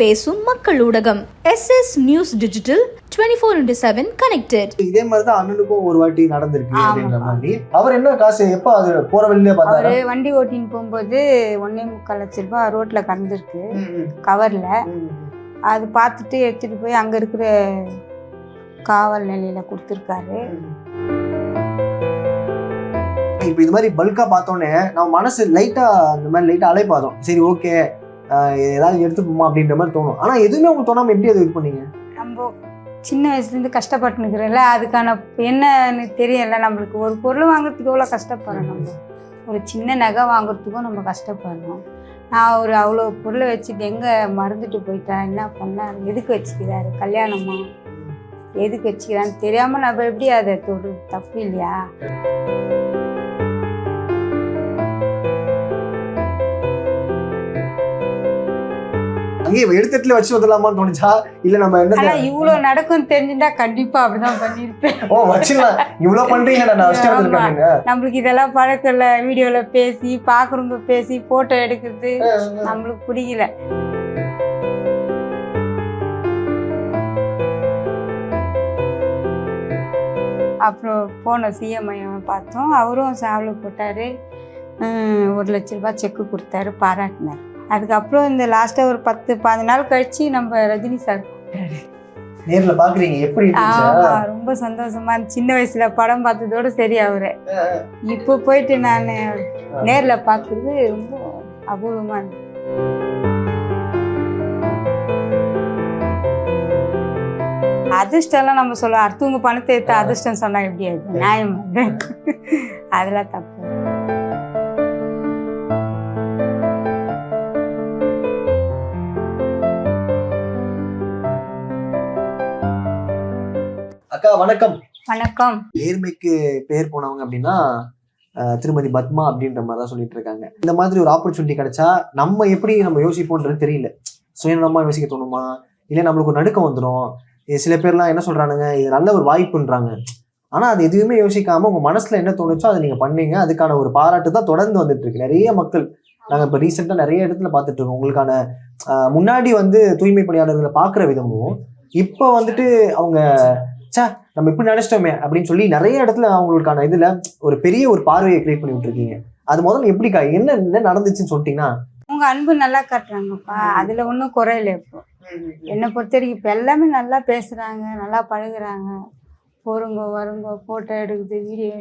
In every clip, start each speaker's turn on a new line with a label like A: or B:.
A: பேசும் மக்கள் ஊடகம். S S news digital twenty four into seven connected
B: இதே மாதிரி தான் அண்ணனுக்கும் ஒரு வாட்டி நடந்திருக்கு
C: ஆமா.
B: அப்படின்ற மாதிரி. அவர் என்ன காசு எப்ப அது போற வழியிலே
C: அவரு வண்டி ஓட்டின்னு போகும்போது ஒன்னே முக்கால் லட்ச ரூபாய் ரோட்ல கடந்திருக்கு. கவர்ல. அது பார்த்துட்டு எடுத்துட்டு போய் அங்க இருக்கிற காவல் நிலையில கொடுத்துருக்காரு.
B: இப்போ இது மாதிரி பல்கா பார்த்தோன்னே நம்ம மனசு லைட்டா அந்த மாதிரி லைட்டா அலைப்பாதோம். சரி ஓகே ஏதாவது எடுத்துப்போமா அப்படின்ற மாதிரி தோணும். ஆனால் எதுவுமே உங்களுக்கு தோணாமல் எப்படி அதை இது பண்ணீங்க?
C: நம்ம சின்ன வயசுலேருந்து கஷ்டப்பட்டுனுக்குறோம்ல அதுக்கான என்னன்னு தெரியல நம்மளுக்கு ஒரு பொருள் வாங்குறதுக்கு எவ்வளோ கஷ்டப்படுறோம் நம்ம. ஒரு சின்ன நகை வாங்குறதுக்கும் நம்ம கஷ்டப்படுறோம். நான் ஒரு அவ்வளோ பொருளை வச்சுட்டு எங்கே மறந்துட்டு போயிட்டேன்? என்ன பண்ணேன்? எதுக்கு வச்சுக்கிறாரு? கல்யாணமா? எதுக்கு வச்சுக்கிறான்னு தெரியாமல் நம்ம எப்படி அதை தொடு? தப்பு இல்லையா?
B: அங்கேயே எடுத்துட்டுல வச்சு வந்துடலாமான்னு தோணுச்சா? இல்ல நம்ம என்ன
C: ஆனால் இவ்வளோ நடக்கும்னு தெரிஞ்சுட்டா கண்டிப்பாக அப்படிதான் பண்ணியிருப்பேன்.
B: ஓ வச்சிடலாம். இவ்வளவு பண்றீங்க நான்
C: நம்மளுக்கு இதெல்லாம் பழக்கம் இல்லை வீடியோவில் பேசி பார்க்குறவங்க பேசி ஃபோட்டோ எடுக்கிறது நம்மளுக்கு பிடிக்கல அப்புறம் போனோம் சிஎம் பார்த்தோம். அவரும் சாவில் போட்டார். ஒரு லட்ச ரூபாய் செக்கு கொடுத்தாரு பாராட்டினார். அதுக்கப்புறம் இந்த லாஸ்ட்டாக ஒரு பத்து பதினஞ்சு நாள் கழிச்சு நம்ம ரஜினி சார் கூப்பிட்டாரு
B: நேர்ல பாக்குறீங்க. எப்படி
C: ரொம்ப சந்தோஷமா. சின்ன வயசுல படம் பார்த்ததோட சரி அவரு. இப்போ போயிட்டு நான் நேர்ல பார்க்கறது ரொம்ப அபூர்வமா இருந்துச்சு அதிர்ஷ்டம்லாம் நம்ம சொல்லுவோம் அடுத்தவங்க பணத்தை எடுத்து அதிர்ஷ்டம் சொன்னா எப்படி அது நியாயம்? அது. அதெல்லாம் தப்பு.
B: அக்கா வணக்கம்.
C: வணக்கம்.
B: நேர்மைக்கு பேர் போனவங்க அப்படின்னா திருமதி பத்மா அப்படின்ற மாதிரி தான் சொல்லிட்டு இருக்காங்க. இந்த மாதிரி ஒரு ஆப்பர்ச்சுனிட்டி கிடைச்சா நம்ம எப்படி நம்ம யோசிப்போன்றது தெரியல. சுயநலமா யோசிக்க தோணுமா? இல்லை நம்மளுக்கு ஒரு நடுக்கம் வந்துடும் சில பேர்லாம் என்ன சொல்றானுங்க? இது நல்ல ஒரு வாய்ப்புன்றாங்க. ஆனா அது எதுவுமே யோசிக்காம உங்க மனசுல என்ன தோணுச்சோ அதை நீங்க பண்ணீங்க. அதுக்கான ஒரு பாராட்டு தான் தொடர்ந்து வந்துட்டு இருக்கு. நிறைய மக்கள் நாங்க இப்ப ரீசெண்டா நிறைய இடத்துல பார்த்துட்டு இருக்கோம். உங்களுக்கான முன்னாடி வந்து தூய்மை பணியாளர்களை பார்க்குற விதமும் இப்போ வந்துட்டு அவங்க ச்சே நம்ம இப்படி நினைச்சிட்டோமே அப்படின்னு சொல்லி நிறைய இடத்துல அவங்களுக்கான இதுல ஒரு பெரிய ஒரு பார்வையை கிரியேட் பண்ணி விட்டுருக்கீங்க. அது முதல்ல எப்படிக்கா என்ன என்ன நடந்துச்சுன்னு சொல்லிட்டீங்கன்னா?
C: உங்க அன்பு நல்லா காட்டுறாங்கப்பா. அதுல ஒன்றும் குறையில இப்போ. என்னை பொறுத்த வரைக்கும் இப்போ எல்லாமே நல்லா பேசுகிறாங்க நல்லா பழகுறாங்க. போருங்க வருங்க ஃபோட்டோ எடுக்குது வீடியோ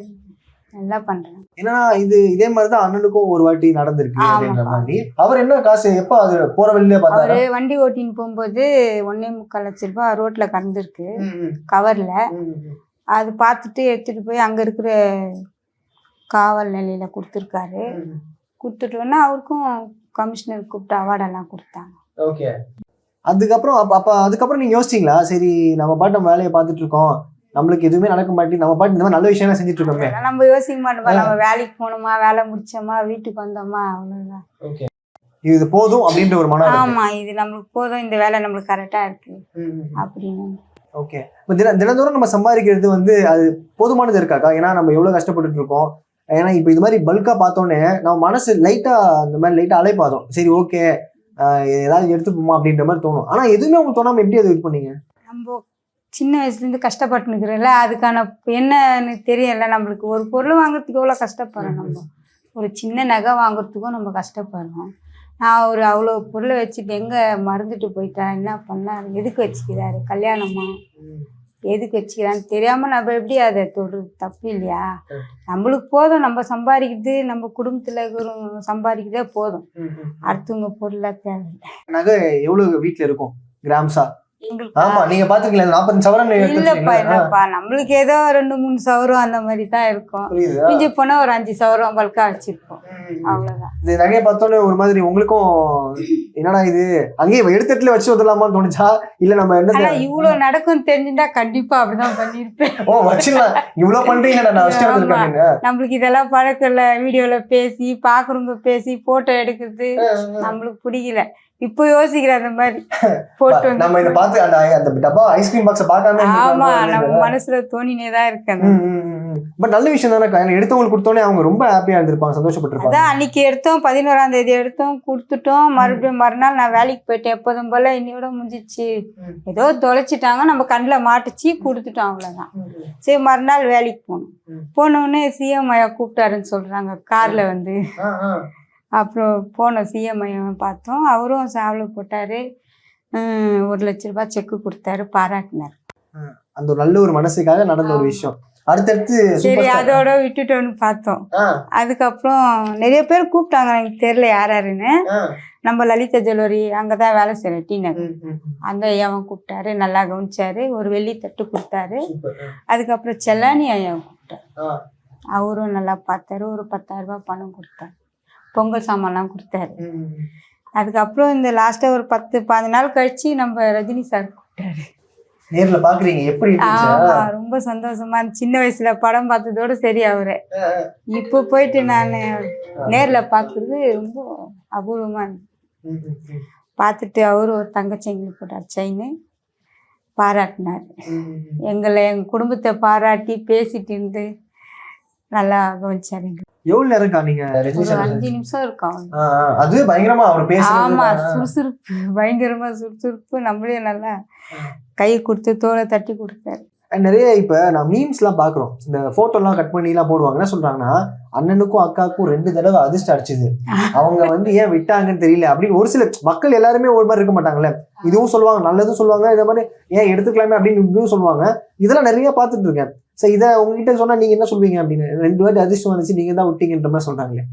C: நல்லா பண்ணுறாங்க
B: ஏன்னா இது இதே மாதிரி தான் அண்ணனுக்கும் ஒரு வாட்டி நடந்திருக்கு. அப்படின்ற மாதிரி. அவர் என்ன காசு எப்ப அது போற வழியிலே பார்த்தாரு?
C: அவரு வண்டி ஓட்டின்னு போகும்போது ஒன்னே முக்கால் லட்ச ரூபாய் ரோட்ல கடந்திருக்கு. கவர்ல. அது பார்த்துட்டு எடுத்துட்டு போய் அங்க இருக்கிற காவல் நிலையில கொடுத்துருக்காரு. கொடுத்துட்டோன்னா அவருக்கும் கமிஷனர் கூப்பிட்டு அவார்டெல்லாம் கொடுத்தாங்க.
B: ஓகே. அதுக்கப்புறம் அப்ப அதுக்கப்புறம் நீங்க யோசிச்சீங்களா? சரி நம்ம பாட்டு நம்ம வேலையை பார்த்துட்டு இருக்கோம். நம்மளுக்கு எதுவுமே நடக்க மாட்டேங்குது. நம்ம பாட்டு இந்த மாதிரி நல்ல விஷயம் செஞ்சுட்டு இருக்கோமே.
C: நம்ம யோசிக்க மாட்டோமா? நம்ம வேலைக்கு போனோமா வேலை முடிச்சோமா? வீட்டுக்கு வந்தோமா? அவ்வளவுதான்.
B: இது போதும் அப்படின்ற ஒரு மனம்.
C: ஆமா இது நம்மளுக்கு போதும். இந்த வேலை நம்மளுக்கு கரெக்டா இருக்கு. அப்படின்னு.
B: ஓகே. இப்போ தின தினந்தோறும் நம்ம சம்பாதிக்கிறது வந்து அது போதுமானது இருக்காக்கா ஏன்னா நம்ம எவ்வளோ கஷ்டப்பட்டுட்டு இருக்கோம். ஏன்னா இப்போ இது மாதிரி பல்கா பார்த்தோன்னே நம்ம மனசு லைட்டா அந்த மாதிரி லைட்டா அலைப்பாதோம். சரி ஓகே ஏதாவது எடுத்துப்போமா அப்படின்ற மாதிரி தோணும். ஆனா எதுவுமே உங்களுக்கு தோணாம எப்படி அதை இது பண்ணீங்க?
C: நம்ம சின்ன வயசுலேருந்து கஷ்டப்பட்டுனுக்குறோம்ல அதுக்கான என்னன்னு தெரியல. நம்மளுக்கு ஒரு பொருள் வாங்குறதுக்கு எவ்வளோ கஷ்டப்படுறோம் நம்ம. ஒரு சின்ன நகை வாங்குறதுக்கும் நம்ம கஷ்டப்படுறோம். நான் ஒரு அவ்வளோ பொருளை வச்சுட்டு எங்கே மறந்துட்டு போயிட்டேன்? என்ன பண்ணார் எதுக்கு வச்சுக்கிறாரு? கல்யாணமா? எதுக்கு வச்சுக்கிறான்னு தெரியாமல் நம்ம எப்படி அதை தொடு தப்பு இல்லையா? நம்மளுக்கு போதும். நம்ம சம்பாதிக்கிறது நம்ம குடும்பத்தில் சம்பாதிக்கிறதே போதும். அடுத்தவங்க பொருளாக தேவையில்லை.
B: நகை எவ்வளவு வீட்ல இருக்கும்? கிராம்ஸா? ஆமா நீங்க நாற்பது
C: இல்லப்பா இல்லப்பா. நம்மளுக்கு ஏதோ ரெண்டு மூணு சவரம் அந்த மாதிரி தான் இருக்கும். மிஞ்சி போனா ஒரு அஞ்சு சவரம் பல்கா வச்சிருப்போம்
B: இந்த நகையை பார்த்தோன்னே ஒரு மாதிரி உங்களுக்கும் என்னடா இது? அங்கேயே எடுத்துட்டுல வச்சு வந்துடலாமான்னு தோணுச்சா? இல்ல நம்ம என்ன
C: இவ்வளவு நடக்கும்னு தெரிஞ்சுட்டா கண்டிப்பா அப்படிதான் பண்ணிருப்பேன்
B: ஓ வச்சிடலாம். இவ்வளவு பண்றீங்க
C: நம்மளுக்கு இதெல்லாம் பழக்கம் இல்ல வீடியோல பேசி பாக்குறவங்க பேசி போட்டோ எடுக்கிறது நம்மளுக்கு பிடிக்கல. இப்போ யோசிக்கிற அந்த மாதிரி போட்டோ
B: நம்ம இதை பார்த்து அந்த அந்த டப்பா ஐஸ்கிரீம் பாக்ஸ பார்க்காம
C: ஆமா? நம்ம மனசுல தோணினே தான் இருக்கு.
B: பட் நல்ல விஷயம் தானே எடுத்தவங்களுக்கு கொடுத்தோன்னே அவங்க ரொம்ப ஹாப்பியா இருந்திருப்பாங்க சந்தோஷப்பட்டிருப்பாங்க.
C: அதான் அன்னைக்கு எடுத்தோம் பதினோராம் தேதி எடுத்தோம் கொடுத்துட்டோம். மறுபடியும் மறுநாள் நான் வேலைக்கு போயிட்டேன் எப்போதும் போல இன்னையோட முடிஞ்சிச்சு. ஏதோ தொலைச்சிட்டாங்க நம்ம கண்ணில் மாட்டுச்சு கொடுத்துட்டோம் அவ்வளோதான் சரி மறுநாள் வேலைக்கு போனோம். போனோடனே சிஎம் ஐயா கூப்பிட்டாருன்னு சொல்றாங்க கார்ல வந்து. அப்புறம் போனோம் சிஎம் ஐயாவை பார்த்தோம். அவரும் சாவில் போட்டாரு. ஒரு லட்ச ரூபாய் செக்கு கொடுத்தாரு பாராட்டினார்.
B: அந்த ஒரு நல்ல ஒரு மனசுக்காக நடந்த ஒரு விஷயம். அடுத்தடுத்து
C: சரி. அதோட விட்டுட்டோன்னு பார்த்தோம். அதுக்கப்புறம் நிறைய பேர் கூப்பிட்டாங்க. எனக்கு தெரியல யார் யாருன்னு. நம்ம லலிதா ஜுவல்லரி அங்கே தான் வேலை செய்கிறேன் டி நகர். அந்த ஐயாவை கூப்பிட்டாரு. நல்லா கவனிச்சாரு. ஒரு வெள்ளி தட்டு கொடுத்தாரு. அதுக்கப்புறம் செல்லானி ஐயாவை கூப்பிட்டாரு. அவரும் நல்லா பார்த்தாரு. ஒரு பத்தாயிரம் ரூபாய் பணம் கொடுத்தாரு. பொங்கல் சாமான்லாம் கொடுத்தாரு. அதுக்கப்புறம் இந்த லாஸ்ட்டாக ஒரு பத்து பதினஞ்சு நாள் கழிச்சு நம்ம ரஜினி சார் கூப்பிட்டாரு.
B: நேர்ல பாக்குறீங்க. எப்படி
C: ரொம்ப சந்தோஷமா. சின்ன வயசுல படம் பார்த்ததோட சரி அவரு. இப்போ போயிட்டு நான் நேர்ல பார்க்கறது ரொம்ப அபூர்வமா. பார்த்துட்டு அவரு ஒரு தங்கச்செங்கல் போட்டார். செயின் பாராட்டினார். எங்களை எங்க குடும்பத்தை பாராட்டி பேசிட்டு இருந்து நல்லா கவனிச்சாரு எங்களை.
B: எவ்வளவு நேரம் காணீங்க
C: அஞ்சு நிமிஷம் இருக்கும்.
B: அது பயங்கரமா அவர்
C: ஆமா
B: பேசுறது
C: சுறுசுறுப்பு பயங்கரமா சுறுசுறுப்பு. நம்மளே நல்லா கை கொடுத்து தோலை தட்டி கொடுத்தாரு.
B: நிறைய இப்ப நான் மீம்ஸ் எல்லாம் பாக்குறோம். இந்த போட்டோ எல்லாம் கட் பண்ணி எல்லாம் போடுவாங்க. என்ன சொல்றாங்கன்னா அண்ணனுக்கும் அக்காவுக்கும் ரெண்டு தடவை அதிர்ஷ்டம் அடிச்சுது. அவங்க வந்து ஏன் விட்டாங்கன்னு தெரியல. அப்படின்னு ஒரு சில மக்கள் எல்லாருமே ஒரு மாதிரி இருக்க மாட்டாங்கல்ல. இதுவும் சொல்லுவாங்க நல்லதும் சொல்லுவாங்க. இதை மாதிரி ஏன் எடுத்துக்கலாமே அப்படின்னு இப்படியும் சொல்லுவாங்க. இதெல்லாம் நிறைய பார்த்துட்டு இருக்கேன். சரி இதை உங்ககிட்ட சொன்னா நீங்க என்ன சொல்வீங்க அப்படின்னு? ரெண்டு வாட்டி அதிர்ஷ்டம் வந்துச்சு நீங்க தான் விட்டீங்கன்ற மாதிரி சொல்றாங்களே.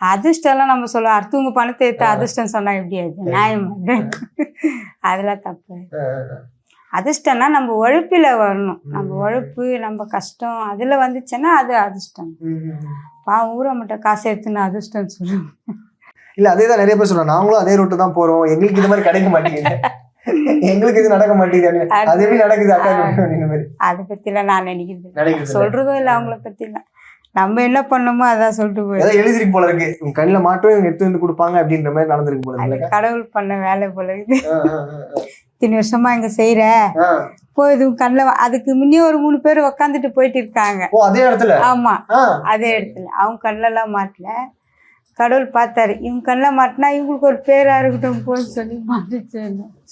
C: அதிர்ஷ்டம்லாம் நம்ம சொல்லுவோம் அடுத்தவங்க பணத்தை எடுத்து அதிர்ஷ்டம் சொன்னா எப்படி அது நியாயம்? அது. அதெல்லாம் தப்பு. அதிர்ஷ்டம்னா நம்ம உழைப்பில வரணும். நம்ம உழைப்பு நம்ம கஷ்டம் அதுல வந்துச்சுன்னா அது அதிர்ஷ்டம். பாவம் ஊரை மட்டும் காசு எடுத்துன்னு அதிர்ஷ்டம் சொல்லுவோம்
B: இல்ல அதே தான் நிறைய பேர் சொல்றாங்க. நாங்களும் அதே ரோட்டு தான் போறோம். எங்களுக்கு இது மாதிரி கிடைக்க மாட்டேங்குது. எங்களுக்கு இது நடக்க மாட்டேங்குது. அது எப்படி நடக்குது? அக்கா மாதிரி
C: அதை பத்திலாம் நான் நினைக்கிறது இல்ல.
B: நடக்குது இல்ல.
C: அவங்கள பத்திலாம். நம்ம என்ன பண்ணோமோ அதான் சொல்லிட்டு போய்
B: ஏதோ எழுதிருக்கு போல இருக்கு. உங்க கண்ணில் மாட்டும் இவங்க எடுத்து வந்து கொடுப்பாங்க அப்படின்ற மாதிரி நடந்திருக்கு போல இருக்கு.
C: கடவுள் பண்ண வேலை போல
B: ஆ,
C: இத்தனை வருஷமா இங்க செய்யற. போய் கண்ணில் அதுக்கு முன்னே ஒரு மூணு பேர் உக்காந்துட்டு போயிட்டு இருக்காங்க.
B: அதே இடத்துல?
C: ஆமா அதே இடத்துல. அவங்க கண்ணிலலாம் மாட்டல. கடவுள் பார்த்தாரு. இவங்க கண்ணில் மாட்டினா இவங்களுக்கு ஒரு பேரா இருக்கட்டும் போன்னு சொல்லி மாட்டுச்சு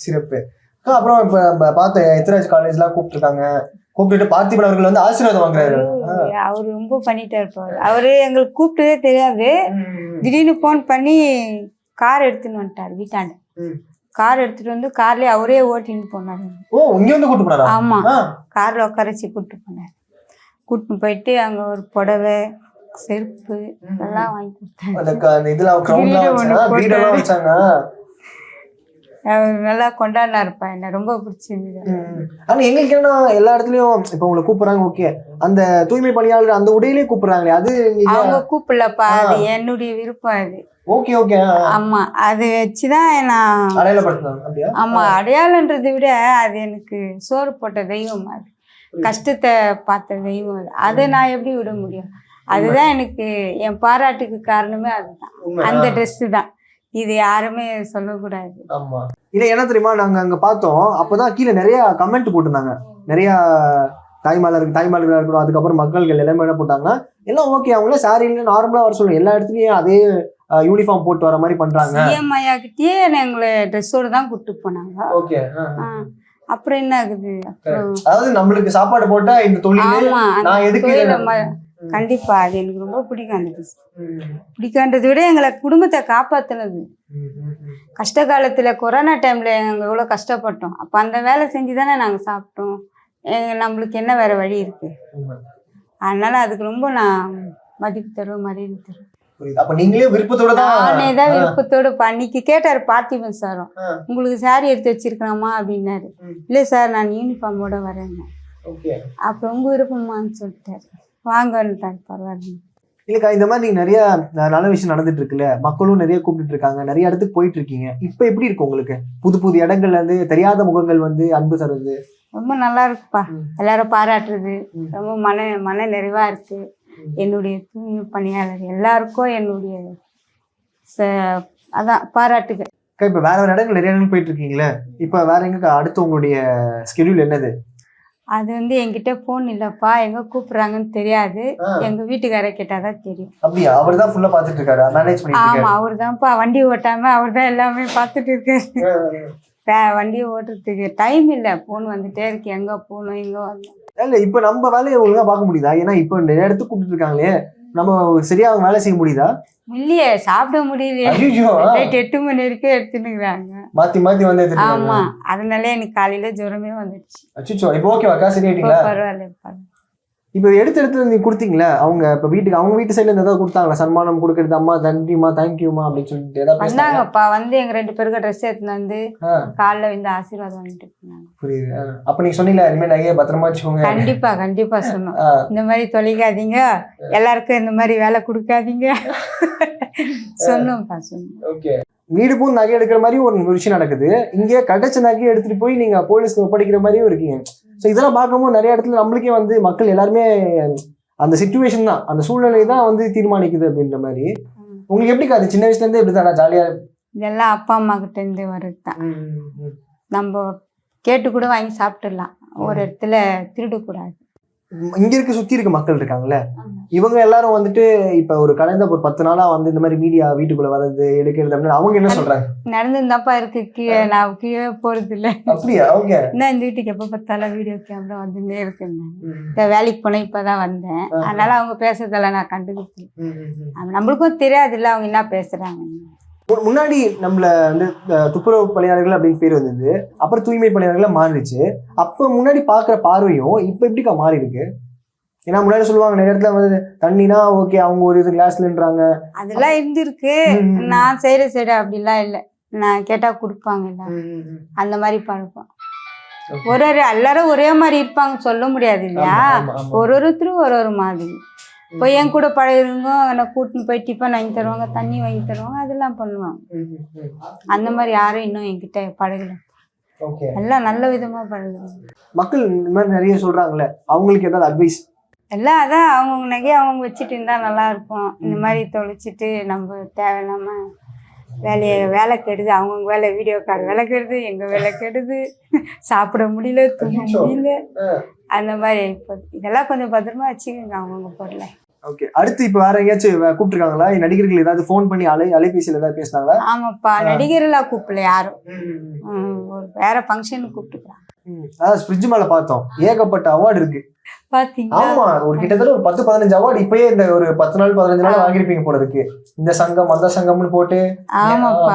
B: சிறப்பு. அப்புறம் இப்ப நம்ம பார்த்த எத்ராஜ் காலேஜ் எல்லாம் கூப்பிட்டுருக்காங்க. கூப்பிட்டுட்டு பார்த்திபன் அவர்கள் வந்து ஆசீர்வாதம் வாங்குறாரு.
C: அவர் ரொம்ப பண்ணிட்டே இருப்பாரு அவரு. எங்களுக்கு கூப்பிட்டதே தெரியாது. திடீர்னு ஃபோன் பண்ணி கார் எடுத்துன்னு வந்துட்டார் வீட்டாண்ட. கார் எடுத்துட்டு வந்து கார்லயே அவரே ஓட்டின்னு போனாரு.
B: ஓ இங்க வந்து போனாரா?
C: ஆமா. கார்ல உட்கார வச்சு கூப்பிட்டு போனார். கூட்டின்னு போயிட்டு அங்க ஒரு புடவை செருப்பு இதெல்லாம் வாங்கி கொடுத்தாரு.
B: அந்த க- அந்த இதுல கிரவுண்ட்லாம்
C: கிரீடம் ஒண்ணு
B: வச்சாங்க கிரீடம்லாம்
C: போட்டாரு.
B: வச்சாங்க
C: அவர் நல்லா கொண்டாடினாருப்பா என்ன ரொம்ப பிடிச்சிருந்தது.
B: ஆனா எங்களுக்கு என்ன எல்லா இடத்துலயும் இப்ப உங்களை கூப்பிடுறாங்க ஓகே. அந்த தூய்மை பணியாளர் அந்த உடையிலே கூப்பிடுறாங்களே அது
C: அவங்க கூப்பிடலப்பா. அது என்னுடைய விருப்பம் அது.
B: ஓகே ஓகே
C: ஆமா அது வச்சுதான் நான்
B: அடையாளப்படுத்தினாங்க அப்படியா?
C: ஆமா அடையாளன்றதை விட அது எனக்கு சோறு போட்ட தெய்வம் அது. கஷ்டத்தை பார்த்த தெய்வம் அது. அதை நான் எப்படி விட முடியும்? அதுதான் எனக்கு என் பாராட்டுக்கு காரணமே அதுதான். அந்த ட்ரெஸ் தான். இது யாருமே சொல்லக்கூடாது.
B: ஆமா. இல்ல என்ன தெரியுமா நாங்க அங்க பார்த்தோம். அப்பதான் கீழே நிறைய கமெண்ட் போட்டிருந்தாங்க. நிறைய தாய்மாலருக்கு தாய்மார்களா இருக்கணும் அதுக்கப்புறம் மக்கள்கள் எல்லாமே என்ன போட்டாங்கன்னா எல்லாம் ஓகே அவங்கள சாரியில நார்மலா வர சொல்லுங்க எல்லா இடத்துலயும் அதே யூனிஃபார்ம் போட்டு வர மாதிரி பண்றாங்க.
C: சிஎம் ஐயா கிட்டயே எங்களை ட்ரெஸ்ஸோட தான் கூட்டு போனாங்க.
B: ஓகே
C: அப்புறம் என்ன ஆகுது?
B: அதாவது நம்மளுக்கு சாப்பாடு போட்டா இந்த தொழில் நான் எதுக்கு
C: கண்டிப்பா அது எனக்கு ரொம்ப பிடிக்கும் அந்த பிடிக்கன்றதை விட எங்களை குடும்பத்தை காப்பாத்துனது. கஷ்ட காலத்துல கொரோனா டைம்ல நாங்க எவ்வளவு கஷ்டப்பட்டோம். அப்ப அந்த வேலை செஞ்சு தானே நாங்க சாப்பிட்டோம். எங்க- நம்மளுக்கு என்ன வேற வழி இருக்கு? அதனால அதுக்கு ரொம்ப நான் மதிப்பு தருவேன் மரியாதை தருவேன்
B: புரியுது. அப்ப நீங்களே விருப்பத்தோட
C: நானே தான் விருப்பத்தோடு அன்னைக்கு கேட்டாரு பார்த்திபன் சாரும். உங்களுக்கு saree எடுத்து வச்சிருக்கலாமா? அப்படின்னாரு. இல்லை சார் நான் யூனிஃபார்மோட வரேன்னு
B: ஓகே.
C: அப்புறம் உங்க விருப்பமான்னு சொல்லிட்டாரு. வாங்கன்னுட்டாரு பரவாயில்ல.
B: இல்லக்கா இந்த மாதிரி நீங்க நிறைய நல்ல விஷயம் நடந்துட்டு இருக்குல்ல மக்களும் நிறைய கூப்பிட்டு இருக்காங்க நிறைய இடத்துக்கு போயிட்டு இருக்கீங்க இப்ப எப்படி இருக்கு உங்களுக்கு? புது புது இடங்கள்ல இருந்து தெரியாத முகங்கள் வந்து அன்பு தருது.
C: ரொம்ப நல்லா இருக்குப்பா. எல்லாரும் பாராட்டுறது. ரொம்ப மன மன நிறைவா இருக்கு. என்னுடைய தூய்மை பணியாளர் எல்லாருக்கும் என்னுடைய அதான் பாராட்டுகள்.
B: இப்ப வேற வேற இடங்கள் நிறைய இடங்கள் போயிட்டு இருக்கீங்களே இப்ப வேற எங்க அடுத்து உங்களுடைய ஸ்கெடியூல் என்னது?
C: அது வந்து என்கிட்ட ஃபோன் இல்லப்பா. எங்க கூப்பிடுறாங்கன்னு தெரியாது. எங்க வீட்டுக்காரரை கேட்டாதான் தெரியும்.
B: அப்படியா? அவர் தான் ஃபுல்லா பாத்துட்டு இருக்காரு. மேனேஜ்
C: ஆமா அவர் தான்ப்பா வண்டி ஓட்டாம அவர் தான் எல்லாமே பார்த்துட்டு இருக்காரு. வண்டியை ஓட்டுறதுக்கு டைம் இல்லை. ஃபோன் வந்துட்டே இருக்கு. எங்க போகணும் எங்க வரணும்?
B: இல்ல இப்ப நம்ம வேலையை ஒழுங்கா பார்க்க முடியுதா? ஏன்னா இப்ப நிறைய இடத்துக்கு கூப்பிட்டு இருக்காங்களே. நம்ம சரியா அவங்க வேலை செய்ய முடியுதா?
C: இல்லையே சாப்பிட முடியலையே. நைட் எட்டு மணி வரைக்கும் எடுத்துனுக்குறாங்க
B: மாத்தி மாத்தி வந்து
C: ஆமா. அதனால எனக்கு காலையில ஜுரமே வந்துடுச்சு.
B: அச்சுச்சோ. இப்போ ஓகேவாக்கா சரி
C: இப்போ
B: ஆயிட்டீங்களா
C: பரவாயில்ல பரவாயில்ல.
B: இப்போ எடுத்து எடுத்து நீங்க கொடுத்தீங்களா அவங்க இப்ப வீட்டுக்கு அவங்க வீட்டு சைடுல ஏதாவது கொடுத்தாங்களா? சன்மானம் கொடுக்கறது அம்மா நன்றிமா தேங்க்யூமா அப்படின்னு சொல்லிட்டு ஏதாவது
C: வந்தாங்கப்பா. வந்து எங்க ரெண்டு பேருக்கு ட்ரெஸ் எடுத்துன்னு வந்து காலைல வந்து ஆசீர்வாதம் பண்ணிட்டு
B: புரியுது. அப்ப நீங்க சொன்னீங்களா இனிமே நகையை பத்திரமா வச்சுக்கோங்க.
C: கண்டிப்பா கண்டிப்பா சொன்னோம். இந்த மாதிரி தொலைக்காதீங்க. எல்லாருக்கும் இந்த மாதிரி வேலை கொடுக்காதீங்க. சொன்னோம்ப்பா சொன்னோம்.
B: ஓகே. வீடு போய் நகை எடுக்கிற மாதிரி ஒரு விஷயம் நடக்குது. இங்க கிடைச்ச நகையை எடுத்துட்டு போய் நீங்க போலீஸ்ல ஒப்படைக்கிற மாதிரியும் இருக்கீங்க. ஸோ இதெல்லாம் பார்க்கும்போது நிறைய இடத்துல நம்மளுக்கே வந்து மக்கள் எல்லாருமே அந்த சுச்சுவேஷன் தான். அந்த சூழ்நிலை தான் வந்து தீர்மானிக்குது அப்படின்ற மாதிரி. உங்களுக்கு எப்படி அது? சின்ன வயசுல இருந்தே இப்படிதானா? ஜாலியா?
C: இதெல்லாம் அப்பா அம்மா கிட்ட இருந்து வர்றது தான். நம்ம கேட்டு கூட வாங்கி சாப்பிட்டுடலாம். ஒரு இடத்துல திருடக்கூடாது.
B: இங்க இருக்க சுத்தி இருக்க மக்கள் இருக்காங்கல்ல? இவங்க எல்லாரும் வந்துட்டு இப்ப ஒரு கடந்த ஒரு பத்து நாளா வந்து இந்த மாதிரி மீடியா வீட்டுக்குள்ள வர்றது எடுக்கிறது அப்படின்னு அவங்க என்ன சொல்றாங்க?
C: நடந்துருந்தாப்பா இருக்கு. கீழே நான் கீழே போறது இல்ல
B: அப்படியா? ஓகே
C: என்ன இந்த வீட்டுக்கு எப்போ பார்த்தாலும் வீடியோ கேமரா வந்துட்டே இருக்கேன் இந்த வேலைக்கு போனேன் இப்பதான் வந்தேன். அதனால அவங்க பேசுறதெல்லாம் நான் கண்டுக்கிட்டு அது நம்மளுக்கும் தெரியாதுல்ல அவங்க என்ன பேசுறாங்க
B: முன்னாடி நம்மள வந்து துப்புரவு பணியாளர்கள் அப்படின்னு பேர் வந்தது. அப்புறம் தூய்மை பணியாளர்களா மாறிடுச்சு. அப்ப முன்னாடி பாக்குற பார்வையும் இப்ப எப்படிக்கா மாறி இருக்கு? ஏன்னா முன்னாடி சொல்லுவாங்க நிறைய இடத்துல வந்து தண்ணினா ஓகே அவங்க ஒரு இது கிளாஸ்லன்றாங்க
C: அதெல்லாம் இருந்திருக்கு. நான் செய்யற சைடு அப்படிலாம் இல்லை. நான் கேட்டா கொடுப்பாங்க இல்ல அந்த மாதிரி பழக்கம் ஒரு ஒரு எல்லாரும் ஒரே மாதிரி இருப்பாங்க சொல்ல முடியாது இல்லையா? ஒரு ஒருத்தரும் ஒரு ஒரு மாதிரி. இப்போ என் கூட பழகுறவங்க என்னை கூட்டின்னு போய் டிஃபன் வாங்கி தருவாங்க தண்ணி வாங்கி தருவாங்க அதெல்லாம் பண்ணுவாங்க. அந்த மாதிரி யாரும் இன்னும் என்கிட்ட பழகல. எல்லாம் நல்ல விதமா பழகுறாங்க.
B: மக்கள் இந்த மாதிரி நிறைய சொல்றாங்கல்ல அவங்களுக்கு ஏதாவது அட்வைஸ்
C: எல்லாம் அதான் அவங்கவுங்க நகையை அவங்க வச்சுட்டு இருந்தா நல்லா இருக்கும். இந்த மாதிரி தொலைச்சிட்டு நம்ம தேவையில்லாம வேலையை வேலை கெடுது அவங்கவுங்க வேலை வீடியோ கார் வேலை கெடுது எங்க வேலை கெடுது சாப்பிட முடியல தூங்க. முடியல. அந்த மாதிரி இதெல்லாம் கொஞ்சம் பத்திரமா வச்சுக்கோங்க அவங்கவுங்க பொருளை.
B: ஓகே. அடுத்து இப்ப வேற எங்கேயாச்சும் கூப்பிட்டுருக்காங்களா? நடிகர்கள் ஏதாவது ஃபோன் பண்ணி அலை அலைபேசியில ஏதாவது பேசினாங்களா?
C: ஆமாப்பா. நடிகரெல்லாம் கூப்பிடல யாரும். ஒரு வேற ஃபங்க்ஷனுக்கு கூப்பிட்டுக்கிறாங்க.
B: அதாவது ஃப்ரிட்ஜ் மேல பார்த்தோம். ஏகப்பட்ட அவார்டு இருக்கு. ஆமா ஒரு கிட்டத்தட்ட ஒரு பத்து பதினஞ்சு அவார்டு இப்பயே இந்த ஒரு பத்து நாள் பதினஞ்சு நாள் வாங்கியிருப்பீங்க போல இருக்கு. இந்த சங்கம் அந்த சங்கம்னு போட்டு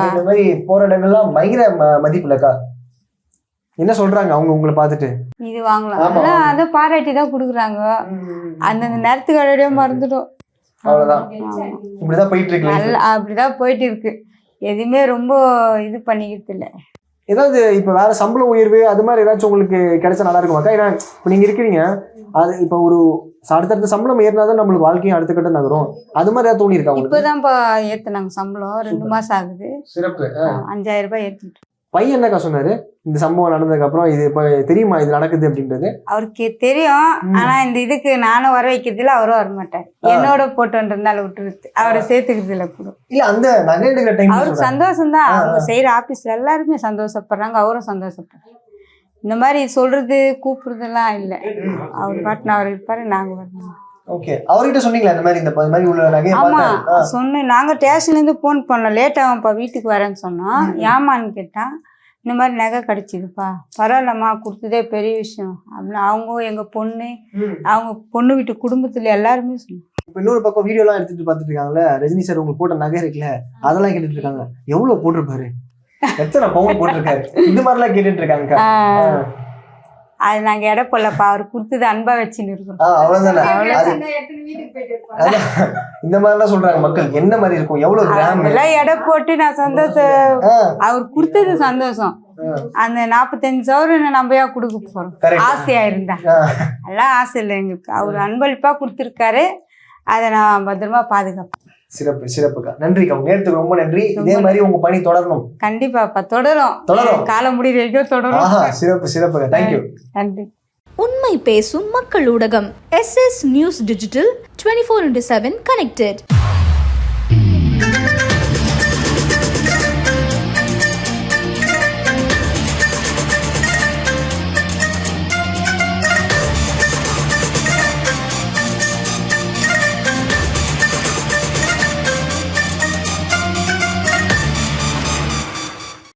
B: இந்த மாதிரி போற இடங்கள்லாம் பயங்கர மதிப்புலக்கா என்ன சொல்றாங்க அவங்க உங்களை பார்த்துட்டு?
C: இது வாங்கலாம். அதை பாராட்டி தான் கொடுக்குறாங்க. அந்தந்த நேரத்துக்கு அழகே மறந்துடும்
B: அவ்வளவுதான். இப்படிதான் போயிட்டு இருக்கு
C: அப்படிதான் போயிட்டு இருக்கு. எதுவுமே ரொம்ப இது பண்ணிக்கிறது இல்ல
B: ஏதாவது இப்ப வேற சம்பள உயர்வு அது மாதிரி ஏதாச்சும் உங்களுக்கு கிடைச்சா நல்லா இருக்குமாக்கா ஏன்னா இப்ப நீங்க இருக்கிறீங்க அது இப்ப ஒரு அடுத்தடுத்த சம்பளம் ஏறினாதான் நம்மளுக்கு வாழ்க்கையும் அடுத்த கட்டம் நகரும். அது மாதிரி ஏதாவது தோணி இருக்கா உங்களுக்கு?
C: இப்பதான்ப்பா ஏத்துனாங்க சம்பளம். ரெண்டு மாசம் ஆகுது.
B: சிறப்பு.
C: அஞ்சாயிரம் ரூபாய் ஏத்துட்டு
B: பையன் என்னக்கா சொன்னாரு? இந்த சம்பவம் நடந்ததுக்கு அப்புறம் இது இப்ப தெரியுமா இது நடக்குது அப்படின்றது?
C: அவருக்கு தெரியும். ஆனா இந்த இதுக்கு நானும் வர வைக்கிறதுல அவரும் வர மாட்டார். என்னோட போட்டோன்றதுனால விட்டுருது அவரை சேர்த்துக்கிறது இல்ல கூட.
B: இல்ல அந்த நகை எடுக்கிற டைம்
C: அவருக்கு சந்தோஷம் தான் அவங்க செய்யற ஆபீஸ்ல எல்லாருமே சந்தோஷப்படுறாங்க. அவரும் சந்தோஷப்படுறாங்க இந்த மாதிரி சொல்றது கூப்பிடுறதெல்லாம் இல்ல. அவர் பாட்டுன்னு அவர் இருப்பாரு நாங்க வரணும்
B: ஓகே அவர்கிட்ட சொன்னீங்களா இந்த மாதிரி இந்த மாதிரி உள்ள நகையை
C: ஆமா. சொன்னேன். நாங்க ஸ்டேஷன்ல இருந்து போன் பண்ணோம். லேட் ஆகும்ப்பா வீட்டுக்கு வரேன்னு சொன்னோம் ஏமான்னு கேட்டா இந்த மாதிரி நகை கிடைச்சிதுப்பா. பரவாயில்லம்மா கொடுத்ததே பெரிய விஷயம். அப்படின்னு அவங்க எங்க பொண்ணு. அவங்க பொண்ணு வீட்டு குடும்பத்துல எல்லாருமே சொன்னாங்க
B: இப்ப இன்னொரு பக்கம் வீடியோ எல்லாம் எடுத்துட்டு பார்த்துட்டு இருக்காங்கல்ல ரஜினி சார் உங்களுக்கு போட்ட நகை இருக்குல்ல அதெல்லாம் கேட்டுட்டு இருக்காங்க எவ்வளவு போட்டிருப்பாரு? எத்தனை பவுன் போட்டிருக்காரு? இந்த மாதிரி எல்லாம் கேட்டுட்டு இருக்காங்க
C: அது நாங்க எடை போடலப்பா அவர் கொடுத்தது அன்பா வச்சுன்னு இருக்கோம்.
B: அவ்வளவுதானே? இந்த மாதிரி எல்லாம் சொல்றாங்க மக்கள். என்ன மாதிரி இருக்கும்? எவ்வளவு கிராம்
C: அதெல்லாம் எடை போட்டு நான் சந்தோஷம் அவர் கொடுத்தது சந்தோஷம். அந்த நாற்பத்தஞ்சு சவரம் ஏன் கொடுக்க போறோம்?
B: Correct.
C: ஆசையா இருந்தா. எல்லாம் ஆசை இல்லை எங்களுக்கு. அவர் அன்பளிப்பா கொடுத்துருக்காரு. அதை நான் பத்திரமா பாதுகாப்பேன்.
B: சிறப்பு சிறப்புக்கா. நன்றிக்கா. உங்க நேரத்துக்கு ரொம்ப நன்றி. இதே மாதிரி உங்க பணி தொடரணும்.
C: கண்டிப்பாப்பா. தொடரும்.
B: தொடரும்.
C: காலம் முடிகிற வரைக்கும் தொடரும்.
B: சிறப்பு சிறப்புக்கா. தேங்க்யூ
C: நன்றி.
A: உண்மை பேசும் மக்கள் ஊடகம் S S news digital twenty four into seven connected.